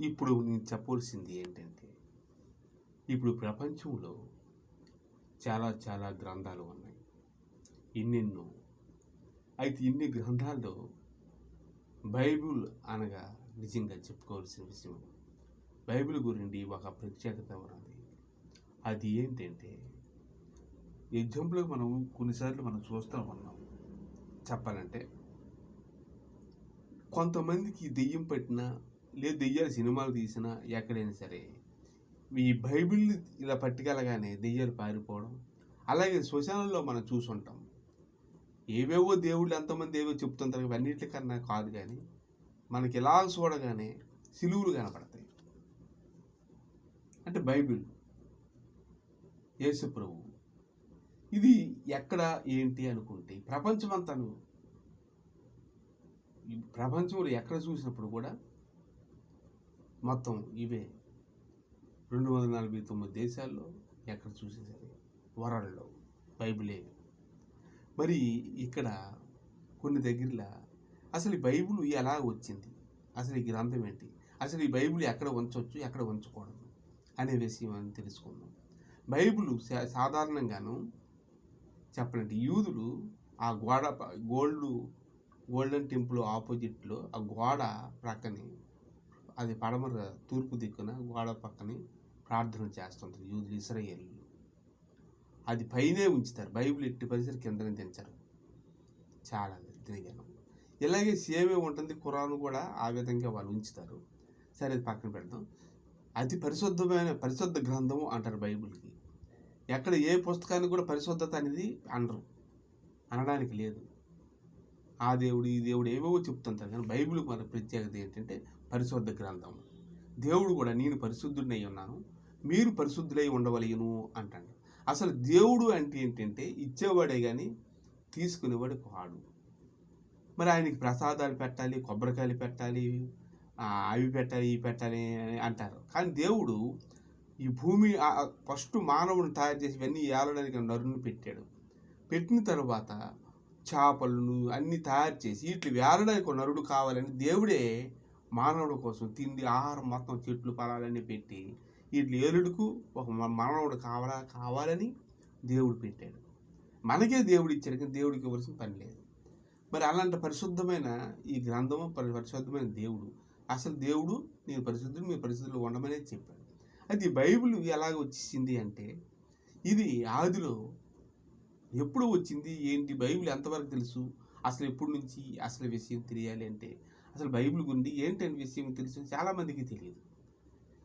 ఇప్పుడు నేను చెప్పవలసింది ఏంటంటే ఇప్పుడు ప్రపంచంలో చాలా చాలా గ్రంథాలు ఉన్నాయి. ఎన్నెన్నో. అయితే ఇన్ని గ్రంథాల్లో బైబిల్ అనగా నిజంగా చెప్పుకోవాల్సిన విషయం బైబిల్ గురించి ఒక ప్రత్యేకత ఉన్నది. అది ఏంటంటే ఎగ్జాంపుల్ మనం కొన్నిసార్లు మనం చూస్తూ ఉన్నాం. చెప్పాలంటే కొంతమందికి దెయ్యం పట్టినా లేదు దెయ్యాలు సినిమాలు తీసినా ఎక్కడైనా సరే ఈ బైబిల్ ఇలా పట్టుకెళ్ళగానే దెయ్యాలు పారిపోవడం. అలాగే శ్మశానంలో మనం చూసుంటాం. ఏవేవో దేవుళ్ళు ఎంతమంది ఏవో చెప్తుంటారు ఇవన్నిటికన్నా కాదు కానీ మనకి ఇలా చూడగానే సిలువులు కనపడతాయి. అంటే బైబిల్ యేసు ప్రభు ఇది ఎక్కడ ఏంటి అనుకుంటే ప్రపంచమంతాను ప్రపంచంలో ఎక్కడ చూసినప్పుడు కూడా మొత్తం ఇవే. రెండు వందల నలభై తొమ్మిది దేశాల్లో ఎక్కడ చూసినా సరే వరల్డ్లో బైబిలే. మరి ఇక్కడ కొన్ని దగ్గరలో అసలు ఈ బైబిల్ ఎలా వచ్చింది? అసలు ఈ గ్రంథం ఏంటి? అసలు ఈ బైబిల్ ఎక్కడ ఉంచవచ్చు ఎక్కడ ఉంచకూడదు అనే విషయం అని తెలుసుకుందాం. బైబిల్ సా- సాధారణంగాను చెప్పాలంటే యూదులు ఆ గోడ గోల్డ్ గోల్డెన్ టెంపుల్ ఆపోజిట్లో ఆ గోడ ప్రక్కనే అది పడమర తూర్పు దిక్కున గోడ పక్కనే ప్రార్థన చేస్తుంటారు యూదులు ఇస్రాయేలీలు. అది పైనే ఉంచుతారు. బైబిల్ ఎట్టి పరిసర కిందనే దించరు. చాలా తిరిగాను ఇలాగే సేమే ఉంటుంది. ఖురాన్ కూడా ఆ విధంగా వాళ్ళు ఉంచుతారు. సరే అది పక్కన పెడదాం. అతి పరిశుద్ధమైన పరిశుద్ధ గ్రంథము అంటారు బైబిల్కి. ఎక్కడ ఏ పుస్తకానికి కూడా పరిశుద్ధత అనేది అనరు. అనడానికి లేదు. ఆ దేవుడు ఈ దేవుడు ఏవేవో చెప్తుంటారు. కానీ బైబిల్ మన ప్రత్యేకత ఏంటంటే పరిశుద్ధ గ్రంథం. దేవుడు కూడా నేను పరిశుద్ధుడినై ఉన్నాను మీరు పరిశుద్ధులై ఉండవలయను అంటాడు. అసలు దేవుడు అంటే ఏంటంటే ఇచ్చేవాడే కానీ తీసుకునేవాడు కాడు. మరి ఆయనకి ప్రసాదాలు పెట్టాలి కొబ్బరికాయలు పెట్టాలి అవి పెట్టాలి ఇవి పెట్టాలి అని అంటారు. కానీ దేవుడు ఈ భూమి ఫస్ట్ మానవుని తయారు చేసి ఇవన్నీ ఏలడానికి నరుని పెట్టాడు. పెట్టిన తర్వాత చేపలను అన్నీ తయారు చేసి వీటిని వేలడానికి ఒక నరుడు కావాలని దేవుడే మానవుడి కోసం తిండి ఆహారం మొత్తం చెట్లు పొలాలన్నీ పెట్టి వీటి ఏలుడుకు ఒక మానవుడు కావాలా కావాలని దేవుడు పెట్టాడు. మనకే దేవుడు ఇచ్చాడు కానీ దేవుడికి ఇవ్వాల్సిన పని లేదు. మరి అలాంటి పరిశుద్ధమైన ఈ గ్రంథము పరి- పరిశుద్ధమైన దేవుడు అసలు దేవుడు నేను పరిశుద్ధుడు మీ పరిశుద్ధులు ఉండమనే చెప్పాడు. అది బైబిల్ ఎలాగ వచ్చేసింది అంటే ఇది ఆదిలో ఎప్పుడు వచ్చింది ఏంటి బైబిల్ ఎంతవరకు తెలుసు అసలు ఎప్పటి నుంచి అసలు విషయం తెలియాలి అంటే అసలు బైబిల్ గురించి అని విషయం తెలుసు చాలామందికి తెలియదు.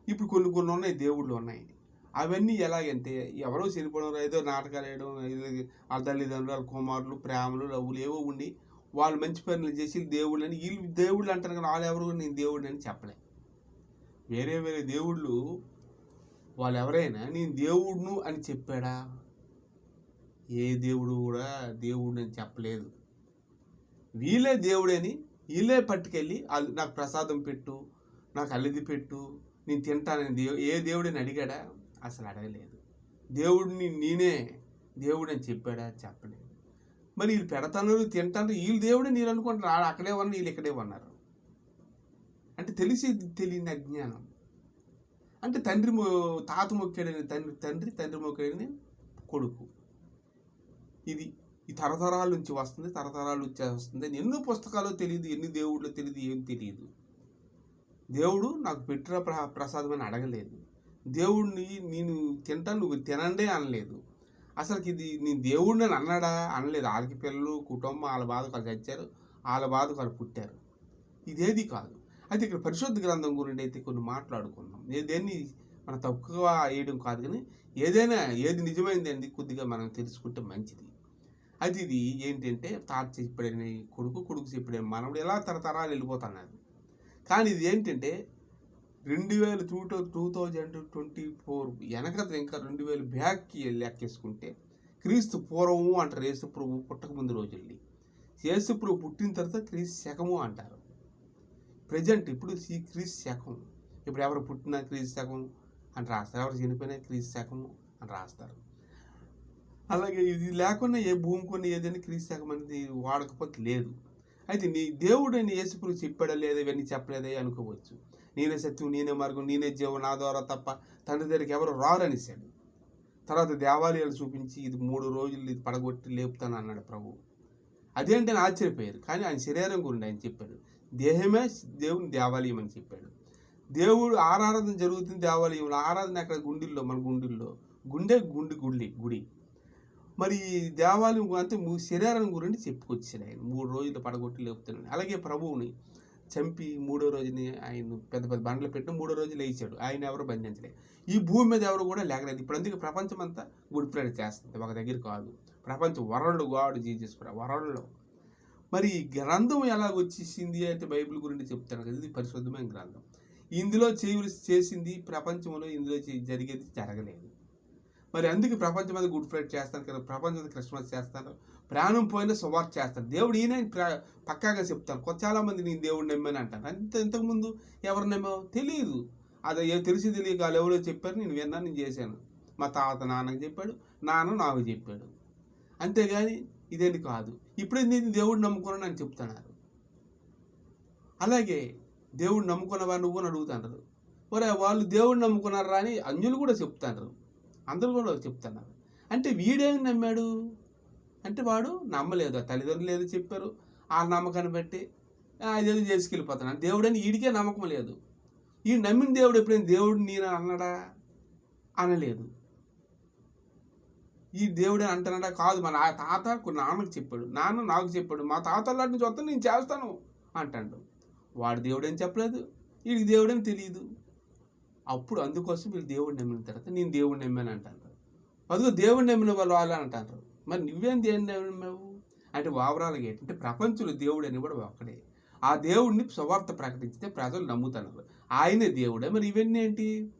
ఇప్పుడు కొన్ని కొన్ని ఉన్నాయి దేవుళ్ళు ఉన్నాయి. అవన్నీ ఎలాగంటే ఎవరో చనిపోవడం ఏదో నాటకాలు వేయడం వాళ్ళ తల్లిదండ్రులు వాళ్ళ కుమారులు ప్రేమలు లవ్వులు ఏవో ఉండి వాళ్ళు మంచి పనులు చేసి దేవుళ్ళు అని వీళ్ళు దేవుళ్ళు అంటారు కానీ వాళ్ళు ఎవరు నేను దేవుడిని అని చెప్పలే. వేరే వేరే దేవుళ్ళు వాళ్ళు ఎవరైనా నేను దేవుడును అని చెప్పాడా? ఏ దేవుడు కూడా దేవుడు అని చెప్పలేదు. వీళ్ళే దేవుడని వీళ్ళే పట్టుకెళ్ళి వాళ్ళు నాకు ప్రసాదం పెట్టు నాకు అల్లిది పెట్టు నేను తింటానని దేవు ఏ దేవుడిని అడిగాడా? అసలు అడగలేదు. దేవుడిని నేనే దేవుడు అని చెప్పాడా? చెప్పలేదు. మరి వీళ్ళు పెడతాను తింటాను వీళ్ళు దేవుడే నేను అనుకుంటారు అక్కడే ఉన్నారు వీళ్ళు ఇక్కడే ఉన్నారు. అంటే తెలిసి తెలియని అజ్ఞానం. అంటే తండ్రి తాత మొక్కాడని తండ్రి తండ్రి తండ్రి మొక్కాడని కొడుకు. ఇది ఈ తరతరాల నుంచి వస్తుంది తరతరాల నుంచి వస్తుంది ఎన్నో పుస్తకాలు తెలియదు ఎన్ని దేవుళ్ళు తెలియదు ఏం తెలియదు. దేవుడు నాకు పెట్టిన ప్ర ప్రసాదం అని అడగలేదు. దేవుడిని నేను తింటాను నువ్వు తినండే అనలేదు. అసలుకి ఇది నేను దేవుడిని అని అన్నాడా? అనలేదు. వాళ్ళకి పిల్లలు కుటుంబం వాళ్ళ బాధ వాళ్ళు చచ్చారు వాళ్ళ బాధ వాళ్ళు పుట్టారు. ఇదేది కాదు. అయితే ఇక్కడ పరిశుద్ధ గ్రంథం గురించి అయితే కొన్ని మాట్లాడుకుందాం. ఏ- దేన్ని మనం తక్కువ వేయడం కాదు కానీ ఏదైనా ఏది నిజమైందండి కొద్దిగా మనం తెలుసుకుంటే మంచిది. అది ఇది ఏంటంటే తాత చెప్పాడని కొడుకు కొడుకు చెప్పాడని మనవుడు ఎలా తరతరాలు వెళ్ళిపోతున్నారు. కానీ ఇది ఏంటంటే రెండు వేల two two thousand twenty four వెనకత ఇంకా రెండు వేలు బ్యాక్కి లెక్కేసుకుంటే క్రీస్తు పూర్వము అంటారు యేసు ప్రభు పుట్టక ముందు రోజుల్ని. యేసు ప్రభు పుట్టిన తర్వాత క్రీస్తు శకము అంటారు. ప్రజెంట్ ఇప్పుడు ఈ క్రీస్తు శకం ఇప్పుడు ఎవరు పుట్టినా క్రీస్తు శకం అని రాస్తారు. ఎవరు చనిపోయినా క్రీస్తు శకము అని రాస్తారు. అలాగే ఇది లేకుండా ఏ భూమి కొన్ని ఏదైనా క్రీస్తు అనేది వాడకపోతే లేదు. అయితే నీ దేవుడు అని యేసుప్రభు చెప్పాడా లేదా ఇవన్నీ చెప్పలేదా అనుకోవచ్చు. నేనే సత్యం నేనే మార్గం నేనే జీవం నా ద్వారా తప్ప తండ్రి దగ్గరికి ఎవరు రారు తర్వాత దేవాలయాలు చూపించి ఇది మూడు రోజులు ఇది పడగొట్టి లేపుతాను అన్నాడు ప్రభు. అదేంటి అని ఆశ్చర్యపోయారు. కానీ ఆయన శరీరం గురించి ఆయన చెప్పాడు. దేహమే దేవుని దేవాలయం అని చెప్పాడు. దేవుడు ఆరాధన జరుగుతుంది దేవాలయంలో. ఆరాధన అక్కడ గుండెల్లో మన గుండెల్లో. గుండె గుండి గుడి గుడి. మరి దేవాలయం అంటే శరీరం గురించి చెప్పుకొచ్చాడు ఆయన. మూడు రోజులు పడగొట్టి లేపుతున్నాడు అలాగే ప్రభువుని చంపి మూడో రోజుని ఆయన పెద్ద పెద్ద బండ్లు పెట్టి మూడో రోజు లేచాడు. ఆయన ఎవరు బంధించలేదు ఈ భూమి మీద ఎవరు కూడా లేకలేదు ఇప్పుడు అందుకే ప్రపంచం అంతా గుడ్ ఫ్రైడే చేస్తుంది. ఒక దగ్గర కాదు. ప్రపంచం వరల్డ్ గాడ్ జీజస్ వరల్డ్లో. మరి గ్రంథం ఎలా వచ్చేసింది అంటే బైబిల్ గురించి చెప్తాను కదా. ఇది పరిశుద్ధమైన గ్రంథం. ఇందులో చేయవలసి చేసింది ప్రపంచంలో ఇందులో చే- జరిగేది జరగలేదు. మరి అందుకే ప్రపంచం మీద గుడ్ ఫ్రైడ్ చేస్తాను కదా ప్రపంచం మీద క్రిస్మస్ చేస్తారు. ప్రాణం పోయిన సువార్త చేస్తాను దేవుడు ఈయన ప్ర- పక్కాగా చెప్తాను కొ- చాలా మంది నేను దేవుడు నమ్మాను అంటాను అంత ఇంతకుముందు ఎవరు నమ్మావు? తెలియదు అది ఏ తెలిసి తెలియక వాళ్ళు ఎవరో చెప్పారు నేను విన్నాను నేను చేశాను. మా తాత నాన్నకు చెప్పాడు నాన్న నాకు చెప్పాడు. అంతేగాని ఇదేంటి కాదు. ఇప్పుడే నేను దేవుడు నమ్ముకున్నాను అని చెప్తున్నారు. అలాగే దేవుడు నమ్ముకున్నవా నువ్వు అని అడుగుతున్నారు మరి వాళ్ళు దేవుడు నమ్ముకున్నారా అని అన్యులు కూడా చెప్తున్నారు అందరూ కూడా చెప్తున్నారు అంటే వీడేమి నమ్మాడు? అంటే వాడు నమ్మలేదు. ఆ తల్లిదండ్రులు ఏదో చెప్పారు. ఆ నమ్మకాన్ని బట్టి "ఆ, అదేదో చేసుకెళ్ళిపోతున్నాను దేవుడని వీడికే నమ్మకం లేదు. ఈ నమ్మిన దేవుడు ఎప్పుడైనా దేవుడు నేను అన్నాడా? అనలేదు. ఈ దేవుడే అంటున్నాడా? కాదు. మా నా తాత నాన్నకు చెప్పాడు. నాన్న నాకు చెప్పాడు. మా తాత లాంటి నుంచి వస్తాను నేను చేస్తాను అంటాడు. వాడు దేవుడని చెప్పలేదు. వీడికి దేవుడని తెలియదు. అప్పుడు అందుకోసం వీళ్ళు దేవుడు నమ్మిన తర్వాత నేను దేవుడు నమ్మాను అంటారు. అదిగో దేవుడు నమ్మిన వాళ్ళు వాళ్ళు అంటారు. మరి నువ్వేం దేవుని నమ్మావు? అంటే వావరాలుగా ఏంటంటే ప్రపంచంలో దేవుడు అని కూడా ఒక్కడే. ఆ దేవుడిని స్వార్థ ప్రకటించితే ప్రజలు నమ్ముతారు. ఆయనే దేవుడే. మరి ఇవన్నీ ఏంటి?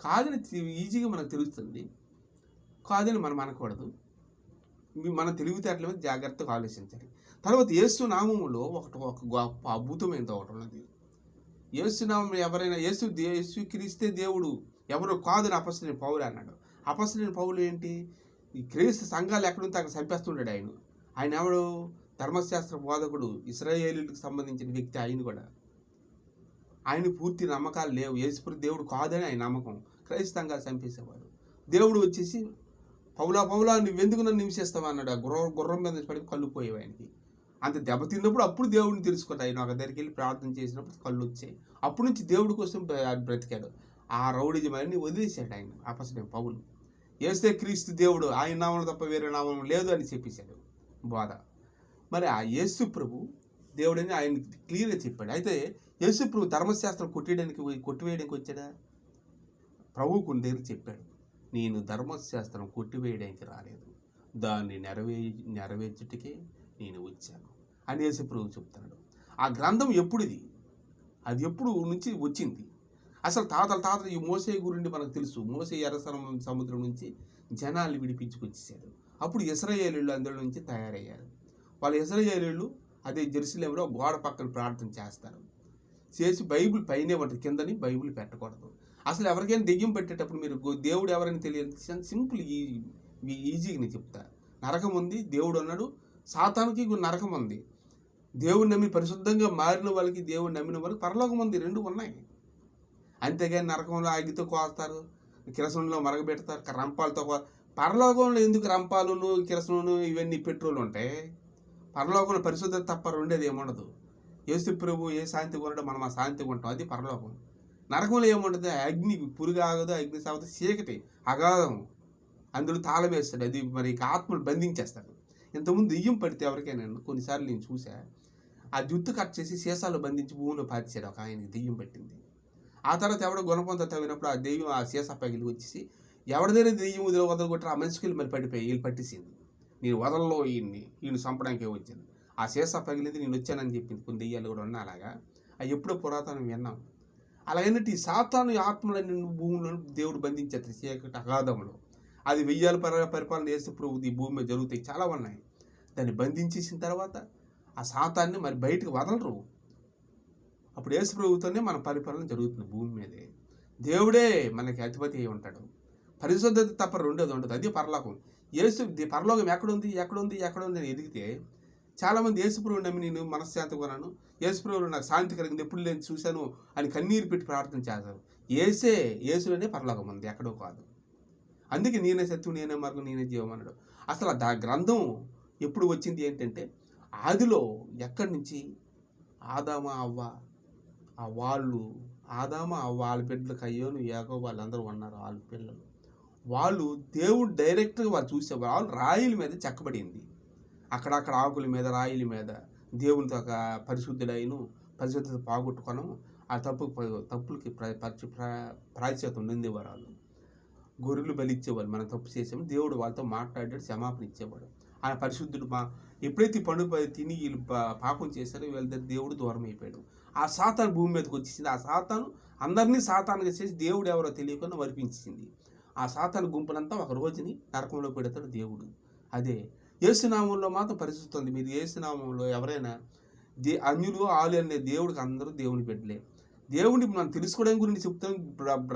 కాదని ఈజీగా మనకు తెలుస్తుంది. కాదని మనం అనకూడదు. మీ- మన తెలివితేటల మీద జాగ్రత్తగా ఆలోచించాలి. తర్వాత యేసు నామములో ఒకటి ఒక గొప్ప అద్భుతమైనది ఒకటి ఉన్నది యేసునామం ఎవరైనా యేసు దే- యేసు దేవుడు ఎవరు కాదని అపస్తుని పౌలు అన్నాడు. అపస్తుని పౌలు ఏంటి? ఈ క్రీస్తు సంఘాలు ఎక్కడుంటే అక్కడ చంపేస్తుంటాడు ఆయన. ఆయన ఎవడు? ధర్మశాస్త్ర బోధకుడు ఇస్రాయేలీలకు సంబంధించిన వ్యక్తి ఆయన కూడా. ఆయన పూర్తి నమ్మకాలు లేవు. యేసుపురి దేవుడు కాదని ఆయన నమ్మకం. క్రైస్తంగా చంపేసేవాడు దేవుడు వచ్చేసి పౌలా పౌలా నువ్వెందుకు నన్ను హింసిస్తావు? అన్నాడు. ఆ గుర్ర గుర్రం మీద పడి కళ్ళు పోయేవి ఆయనకి. అంత దెబ్బతిన్నప్పుడు అప్పుడు దేవుడిని తెలుసుకుంటా. ఆయన ఒక దగ్గరికి వెళ్ళి ప్రార్థన చేసినప్పుడు కళ్ళు వచ్చాయి. అప్పటి నుంచి దేవుడి కోసం బ్రతికాడు. ఆ రౌడిజం వదిలేశాడు ఆయన. అపసడే పౌలు. ఏస్తే క్రీస్తు దేవుడు ఆయన నామం తప్ప వేరే నామం లేదు అని చెప్పేశాడు. బోధ. మరి ఆ యేసు ప్రభు దేవుడని ఆయన క్లియర్గా చెప్పాడు. అయితే యేసు ప్రభు ధర్మశాస్త్రం కొట్టేయడానికి పోయి- కొట్టివేయడానికి వచ్చాడా? ప్రభు కొన్ని దగ్గర చెప్పాడు. నేను ధర్మశాస్త్రం కొట్టివేయడానికి రాలేదు. దాన్ని నెరవే నెరవేర్చుటకే నేను వచ్చాను. అని యేసు ప్రభు చెప్తున్నాడు. ఆ గ్రంథం ఎప్పుడుది? అది ఎప్పుడు నుంచి వచ్చింది? అసలు తాతల తాతలు ఈ మోసే గురించి మనకు తెలుసు. మోసే ఎర్రసరం సముద్రం నుంచి జనాలు విడిపించుకొచ్చేసాడు అప్పుడు ఇస్రయేలీళ్ళు అందులో నుంచి తయారయ్యారు. వాళ్ళ ఇస్రయేలీళ్ళు అదే జెరూసలేంలో గోడ పక్కన ప్రార్థన చేస్తారు. చేసి బైబిల్ పైనే ఉంటుంది. కిందని బైబిల్ పెట్టకూడదు. అసలు ఎవరికైనా దెయ్యం పెట్టేటప్పుడు మీరు దేవుడు ఎవరైనా తెలియదు సింపుల్ ఈ ఈ- ఈజీగా నేను చెప్తా. నరకం ఉంది దేవుడు అన్నాడు సాతానికి నరకం ఉంది. దేవుడు నమ్మి పరిశుద్ధంగా మారిన వాళ్ళకి దేవుడు నమ్మిన వాళ్ళకి పరలోకం ఉంది రెండు ఉన్నాయి. అంతేగాని నరకంలో ఆగితో కోస్తారు కిరసనంలో మరగబెడతారు క- రంపాలతో పరలోకంలో ఎందుకు రంపాలును కిరసను ఇవన్నీ పెట్రోల్ ఉంటాయి పరలోకంలో పరిశుద్ధత తప్ప రెండేది ఏముండదు. యేసు ప్రభు ఏ శాంతి ఉండడం మనం ఆ శాంతిగా ఉంటాం అది పరలోకం. నరకంలో ఏముంటుంది అగ్ని పురుగు ఆగదు అగ్ని సాగదు చీకటి అగాధం అందులో తాళం వేస్తాడు అది మరి ఆత్మలు బంధించేస్తాడు. ఇంతకుముందు దెయ్యం పడితే ఎవరికైనా కొన్నిసార్లు నేను చూసా ఆ జుత్తు కట్ చేసి సీసాలో బంధించి భూమిలో పాతిచాడు ఒక ఆయనకి దెయ్యం పట్టింది. ఆ తర్వాత ఎవడో గుణపంత తవ్వినప్పుడు ఆ దెయ్యం ఆ సీసా పగిలి వచ్చేసి ఎవరిదైనా దెయ్యం వదిలి వదలగొట్టారు ఆ మనిషికి వెళ్ళి మరి పడిపోయి వీళ్ళు పట్టేసింది. నేను వదలలో ఈయన్ని ఈయన చంపడానికే వచ్చింది. ఆ సీసా పగిలింది నేను వచ్చానని చెప్పింది. కొన్ని దెయ్యాలు కూడా ఉన్నా అలాగా. అవి ఎప్పుడో పురాతనం విన్నాం. అలాగైనట్టు ఈ సాతాను ఆత్మలని భూమిలో దేవుడు బంధించేది చీకటి అగాధంలో. అది వెయ్యాల పరిపాలన చేసేప్పుడు ఈ భూమి మీద జరుగుతాయి. చాలా ఉన్నాయి. దాన్ని బంధించేసిన తర్వాత ఆ శాతాన్ని మరి బయటకు వదలరు. అప్పుడు యేసు ప్రభుత్వనే మన పరిపాలన జరుగుతుంది భూమి మీదే. దేవుడే మనకి అధిపతి అయి ఉంటాడు. పరిశుద్ధత తప్ప రెండోది ఉండదు. అది పరలోకం. యేసు పరలోకం ఎక్కడుంది? ఎక్కడుంది? ఎక్కడుంది అని ఎదిగితే చాలామంది యేసుప్రభు నమ్మి నేను మనశ్శాంతి కొన్నాను. ఏసుప్రభుడు నాకు శాంతి కలిగింది. ఎప్పుడు నేను చూశాను అని కన్నీరు పెట్టి ప్రార్థన చేస్తారు ఏసే యేసులోనే పరలోకం ఉంది. ఎక్కడో కాదు. అందుకే నేనే సత్యం నేనే మార్గం నేనే జీవం అన్నాడు. అసలు ఆ గ్రంథం ఎప్పుడు వచ్చింది ఏంటంటే ఆదిలో ఎక్కడి నుంచి? ఆదామ అవ్వ ఆ వాళ్ళు ఆదామ అవ్వ వాళ్ళ బిడ్డలకు అయ్యోను యాగో వాళ్ళందరూ ఉన్నారు వాళ్ళ పిల్లలు. వాళ్ళు దేవుడు డైరెక్ట్గా వాళ్ళు చూసే వాళ్ళు రాయిల మీద చెక్కబడింది. అక్కడక్కడ ఆకుల మీద రాయిల మీద దేవునితో ఒక పరిశుద్ధుడైను పరిశుద్ధత పాగొట్టుకోను ఆ తప్పు తప్పులకి ప్ర పరిచ నిందేవారు వాళ్ళు. గొర్రెలు బలిచ్చేవాళ్ళు మనం తప్పు చేసాము దేవుడు వాళ్ళతో మాట్లాడాడు క్షమాపణ ఇచ్చేవాడు. ఆయన పరిశుద్ధుడు మా ఎప్పుడైతే ఈ పండు తిని వీళ్ళు పా- పాపం చేశారో వీళ్ళ దగ్గర దేవుడు దూరం అయిపోయాడు. ఆ సాతాను భూమి మీదకి వచ్చేసింది. ఆ సాతాను అందరినీ సాతానుగా చేసి దేవుడు ఎవరో తెలియకుండా వర్పించింది ఆ సాతాను గుంపునంతా ఒక రోజుని నరకంలో పెడతాడు దేవుడు. అదే ఏసునామంలో మాత్రం పరిస్థితి మీరు ఏసునామంలో ఎవరైనా దే అన్యులు ఆలు అనే దేవుడికి అందరూ దేవుని బిడ్డలే. దేవుడిని మనం తెలుసుకోవడం గురించి చెప్తాను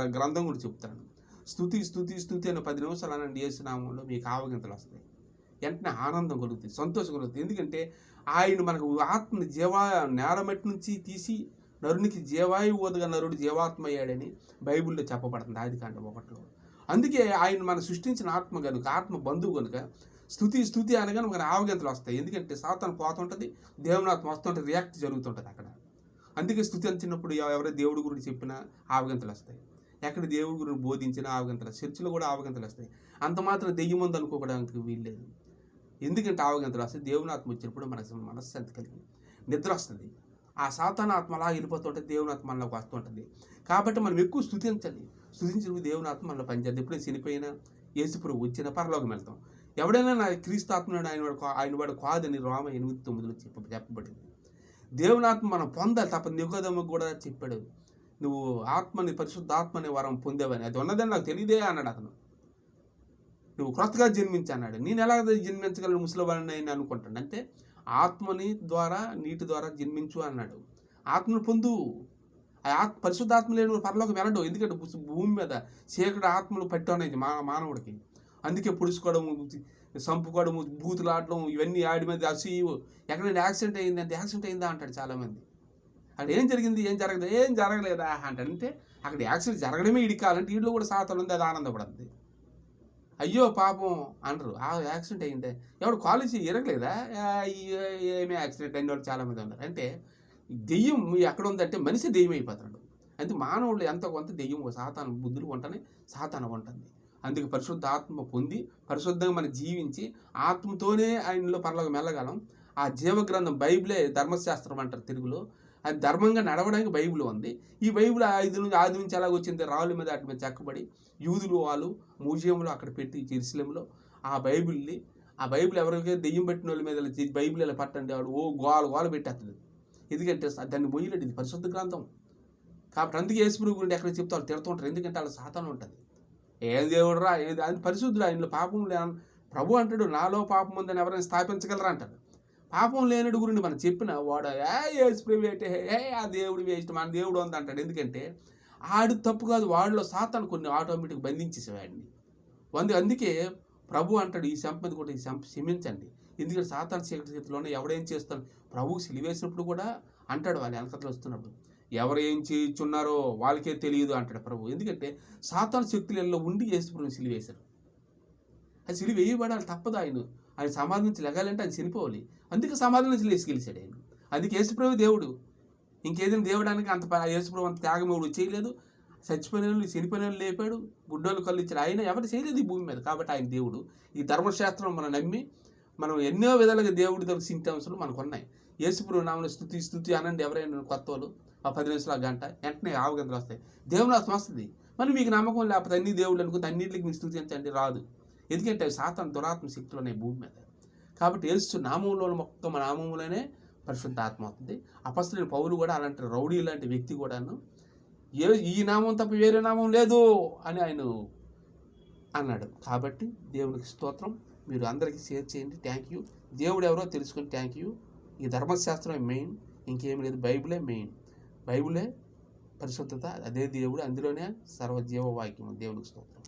గ్రంథం గురించి చెప్తాను. స్థుతి స్థుతి స్థుతి అనే పది నిమిషాలు అనండి ఏసునామంలో మీకు ఆవగింతలు వస్తాయి. వెంటనే ఆనందం కలుగుతుంది సంతోషం కలుగుతుంది. ఎందుకంటే ఆయన మనకు ఆత్మని జీవా నేలమట్టి నుంచి తీసి నరునికి జీవాయు ఓదగా నరుడు జీవాత్మ అయ్యాడని బైబిల్లో చెప్పబడుతుంది ఆది కాండ ఒకటిలో. అందుకే ఆయన మనం సృష్టించిన ఆత్మ కనుక ఆత్మ బంధువు కనుక స్థుతి స్థుతి అనగానే మనకు ఆవగింతలు వస్తాయి. ఎందుకంటే సాతాను పోతుంటుంది దేవనాత్మ వస్తుంటుంది రియాక్ట్ జరుగుతుంటుంది అక్కడ. అందుకే స్థుతి అంచినప్పుడు ఎవరైనా దేవుడి గురించి చెప్పినా ఆవగింతలు వస్తాయి. ఎక్కడ దేవుడి గురించి బోధించినా ఆవగింతలు చర్చిలో కూడా ఆవగింతలు వస్తాయి. అంత మాత్రం దెయ్యం ఉంది అనుకోవడానికి వీల్లేదు. ఎందుకంటే ఆవగింతలు వస్తుంది దేవుని ఆత్మ వచ్చినప్పుడు మనకు మనశ్శాంతి కలిగి నిద్ర వస్తుంది. ఆ సాతాన ఆత్మ అలా వెళ్ళిపోతుంటే దేవుని ఆత్మ మనలోకి వస్తుంటుంది కాబట్టి మనం ఎక్కువ స్థుతించాలి స్థుతించిన దేవుని ఆత్మ మనలో పనిచేస్తుంది ఎప్పుడైనా చనిపోయినా యేసుపురు వచ్చిన పరలోకం వెళ్తాం. ఎవడైనా నా క్రీస్తు ఆయన వాడు ఆయన వాడు కాదని రామ ఎనిమిది తొమ్మిదిలో చెప్ప చెప్పబడింది. దేవుని ఆత్మ మనం పొందాలి తప్ప నికోదమ్మకు కూడా చెప్పాడు. నువ్వు ఆత్మని పరిశుద్ధ ఆత్మని వరం పొందేవని. అది ఉన్నదని నాకు తెలియదే అన్నాడు అతను. నువ్వు క్రొత్తగా జన్మించన్నాడు. నేను ఎలా జన్మించగలను ముసలివాడిని అని అనుకుంటాడు. అంటే ఆత్మని ద్వారా నీటి ద్వారా జన్మించు అన్నాడు. ఆత్మను పొందు. ఆ ఆత్మ పరిశుద్ధాత్మ లేని పరలోకి వెళ్ళడు ఎందుకంటే భూమి మీద చీకటి ఆత్మలు పట్టి మా మానవుడికి. అందుకే పొడుచుకోవడం సంపుకోవడము బూతులు ఆడడం ఇవన్నీ ఆడి మీద అసూయు ఎక్కడైనా యాక్సిడెంట్ అయిందంటే యాక్సిడెంట్ అయిందా అంటాడు చాలామంది. అక్కడ ఏం జరిగింది? ఏం జరగలేదు? ఏం జరగలేదా? అంటాడు. అంటే అక్కడ యాక్సిడెంట్ జరగడమే ఇడి కావాలంటే వీళ్ళు కూడా సాతలు ఉంది అది ఆనందపడుతుంది అయ్యో పాపం అనరు ఆ యాక్సిడెంట్ అయ్యిందే ఎవడు కాలేజీ ఇరగలేదా? ఏమీ యాక్సిడెంట్ అయిన వాళ్ళు చాలామంది ఉన్నారు. అంటే దెయ్యం ఎక్కడ ఉందంటే మనిషి దెయ్యం అయిపోతాడు అంటే మానవుడు ఎంత కొంత దెయ్యం సాతాను బుద్ధులు కొంటనే సాతాను ఉంటుంది అందుకే పరిశుద్ధ ఆత్మ పొంది పరిశుద్ధంగా మనం జీవించి ఆత్మతోనే ఆయనలో పరలోకి వెళ్ళగలం ఆ జీవగ్రంథం బైబిలే ధర్మశాస్త్రం అంటారు తెలుగులో. అది ధర్మంగా నడవడానికి బైబిల్ ఉంది. ఈ బైబిల్ ఐదు నుంచి ఆది నుంచి ఎలాగ వచ్చింది రాళ్ళ మీద వాటి మీద చెక్కబడి యూదులు వాళ్ళు మ్యూజియంలో అక్కడ పెట్టి జెరూసలంలో ఆ బైబిల్ని ఆ బైబిల్ ఎవరికైతే దెయ్యం పెట్టిన వాళ్ళ మీద బైబిల్ ఇలా పట్టండి వాడు ఓ గోల గోల పెట్టేస్తుంది ఎందుకంటే దాన్ని మొయ్యలేడు ఇది పరిశుద్ధ గ్రంథం. కాబట్టి అందుకే యేసుప్రభు గురించి ఎక్కడ చెప్తే వాళ్ళు తిడుతుంటారు ఎందుకంటే వాళ్ళ సాతానం ఉంటుంది. ఏం దేవుడు రా ఏది అది పరిశుద్ధుడు ఆయనలో పాపం లే ప్రభు అంటాడు నాలో పాపం ఉందని ఎవరైనా స్థాపించగలరా అంటాడు. పాపం లేనుడు గురించి మనం చెప్పిన వాడు ఏ యేసుప్రభు ఏ ఆ దేవుడు వేస్ట్ మన దేవుడు ఉంది అంటాడు. ఎందుకంటే ఆడు తప్పు కాదు వాడిలో సాతాను కొన్ని ఆటోమేటిక్ బంధించేసేవాడిని వంద అందుకే ప్రభు అంటాడు ఈ శంప మీద కూడా ఈ శంప క్షమించండి. ఎందుకంటే సాతాను చీకటి చేతిలోనే ఎవడేం చేస్తాడు? ప్రభువు సిలివేసినప్పుడు కూడా అంటాడు వాళ్ళు వెనకతలు వస్తున్నప్పుడు. ఎవరు ఏం చేయించున్నారో వాళ్ళకే తెలియదు అంటాడు ప్రభు. ఎందుకంటే సాతాను శక్తులలో ఉండి యేసుప్రభు సిలివేశారు అది సిలివేయబడాలి తప్పదు ఆయన ఆయన సమాధి నుంచి లెగాలంటే ఆయన చనిపోవాలి. అందుకే సమాధి నుంచి లేచి ఆయన. అందుకే యేసుప్రభు దేవుడు. ఇంకేదైనా దేవుడానికి అంత యేసుప్రభు అంత త్యాగం ఎవడు చేయలేదు. చచ్చిపోయిన వాళ్ళు చనిపోయిన వాళ్ళు లేపాడు. గుడ్డోళ్ళు కళ్ళు ఇచ్చాడు ఆయన ఎవరు చేయలేదు ఈ భూమి మీద. కాబట్టి ఆయన దేవుడు. ఈ ధర్మశాస్త్రం మనం నమ్మి మనం ఎన్నో విధాలుగా దేవుడి దగ్గర సింటమ్స్లు మనకు ఉన్నాయి. యేసుప్రభు నామని స్థుతి స్థుతి అనండి ఎవరైనా కొత్త వాళ్ళు. ఆ పది నిమిషాలు ఆ గంట. వెంటనే ఆవగంటలు వస్తాయి. దేవుని వస్తుంది. మరి మీకు నమ్మకం లేకపోతే అన్ని దేవుళ్ళు అనుకుంటే అన్నింటికి స్థుతి స్థుతించండి. రాదు. ఎందుకంటే అవి సాతాను దురాత్మ శక్తులు ఉన్నాయి భూమి మీద. కాబట్టి యేసు నామంలో మొత్తం నామంలోనే పరిశుద్ధ ఆత్మ అవుతుంది. అపస్తులైన పౌలు కూడా అలాంటి రౌడీ లాంటి వ్యక్తి కూడాను ఏ ఈ నామం తప్ప వేరే నామం లేదు అని ఆయన అన్నాడు. కాబట్టి దేవునికి స్తోత్రం. మీరు అందరికీ షేర్ చేయండి. Thank you. దేవుడు ఎవరో తెలుసుకొని థ్యాంక్ యూ. ఈ ధర్మశాస్త్రమే మెయిన్. ఇంకేం లేదు. బైబిలే మెయిన్. బైబిలే పరిశుద్ధత. అదే దేవుడు. అందులోనే సర్వజీవ వాక్యం దేవునికి స్తోత్రం.